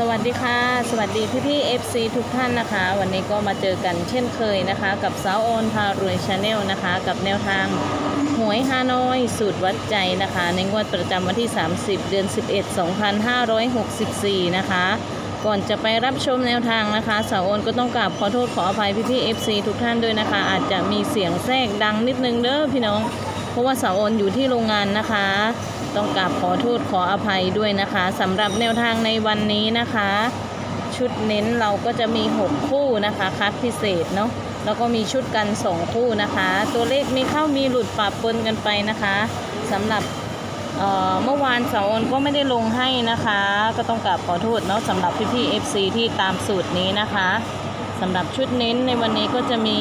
สวัสดีค่ะ สวัสดีพี่พี่ FC ทุกท่านนะคะ วันนี้ก็มาเจอกันเช่นเคยนะคะ กับสาวโอนพารวยชาแนลนะคะ กับแนวทางหวยฮานอย สูตรวัดใจนะคะ ในงวดประจำวันที่ 30 เดือน 11 2564 นะคะ ก่อนจะไปรับชมแนวทางนะคะ สาวโอนก็ต้องกราบขอโทษขออภัยพี่พี่ FC ทุกท่านด้วยนะคะ อาจจะมีเสียงแทรกดังนิดนึงเด้อพี่น้อง เพราะว่าสาวโอนอยู่ที่โรงงานนะคะ ต้องกราบขอโทษขออภัยด้วยนะคะสำหรับแนวทางในวันนี้นะคะ ชุดเน้นเราก็จะมี 6 คู่นะคะคัดพิเศษเนาะแล้วก็มีชุดกัน 2 คู่นะคะ ตัวเลขมีเข้ามีหลุดปะปนกันไปนะคะสำหรับเมื่อวานสาวอนก็ไม่ได้ลงให้นะคะ ก็ต้องกราบขอโทษเนาะสำหรับพี่ๆ FC ที่ตามสูตรนี้นะคะสำหรับชุดเน้นในวันนี้ก็จะมี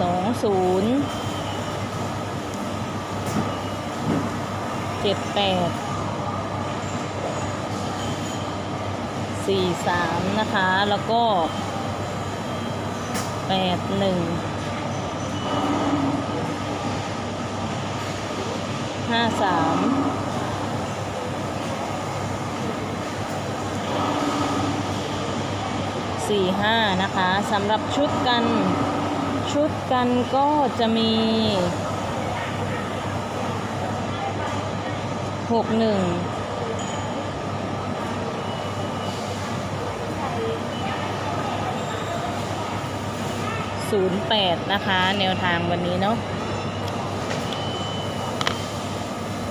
สอง ศูนย์เจ็ดแปดสี่สามนะคะ แล้วก็แปดหนึ่งห้าสามสี่ห้านะคะสำหรับชุดกัน ชุดกันก็จะมี หกหนึ่งศูนย์แปดนะคะ แนวทางวันนี้เนาะ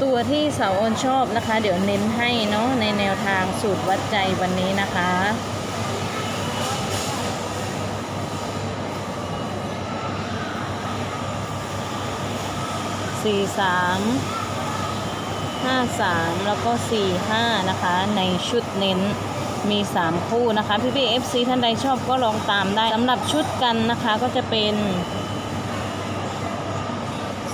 ตัวที่เสาโอนชอบนะคะ เดี๋ยวเน้นให้เนาะในแนวทางสูตรวัดใจวันนี้นะคะ สี่สามห้าสามแล้วก็สี่ห้านะคะ ในชุดเน้นมี 3 คู่นะคะ พี่พี่เอฟซีท่านใดชอบก็ลองตามได้สำหรับชุดกันนะคะก็จะเป็น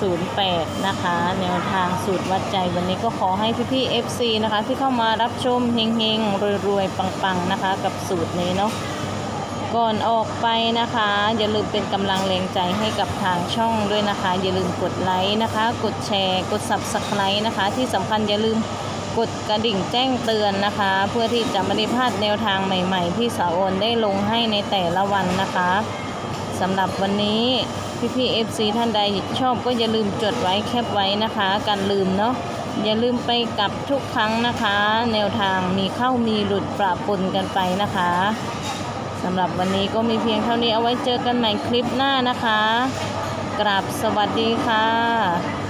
08 นะคะ แนวทางสูตรวัดใจวันนี้ก็ขอให้พี่พี่เอฟซีนะคะ ที่เข้ามารับชมเฮงๆ รวยๆ ปังๆ นะคะ กับสูตรนี้เนาะ ก่อนออกไปนะคะ อย่าลืมเป็นกำลังแรงใจให้กับทางช่องด้วยนะคะ อย่าลืมกดไลค์นะคะ กดแชร์กด subscribe นะคะ ที่สำคัญอย่าลืมกดกระดิ่งแจ้งเตือนนะคะ เพื่อที่จะไม่ได้พลาดแนวทางใหม่ ๆ ที่สาวโอนได้ลงให้ในแต่ละวันนะคะสำหรับวันนี้พี่ๆ FC ท่านใดชอบก็อย่าลืมจดไว้แคปไว้นะคะกันลืมเนาะอย่าลืมไปกลับทุกครั้งนะคะ แนวทางมีเข้ามีหลุดปราปนกันไปนะคะ สำหรับวันนี้ก็มีเพียงเท่านี้เอาไว้เจอกันใหม่คลิปหน้านะคะ กราบสวัสดีค่ะ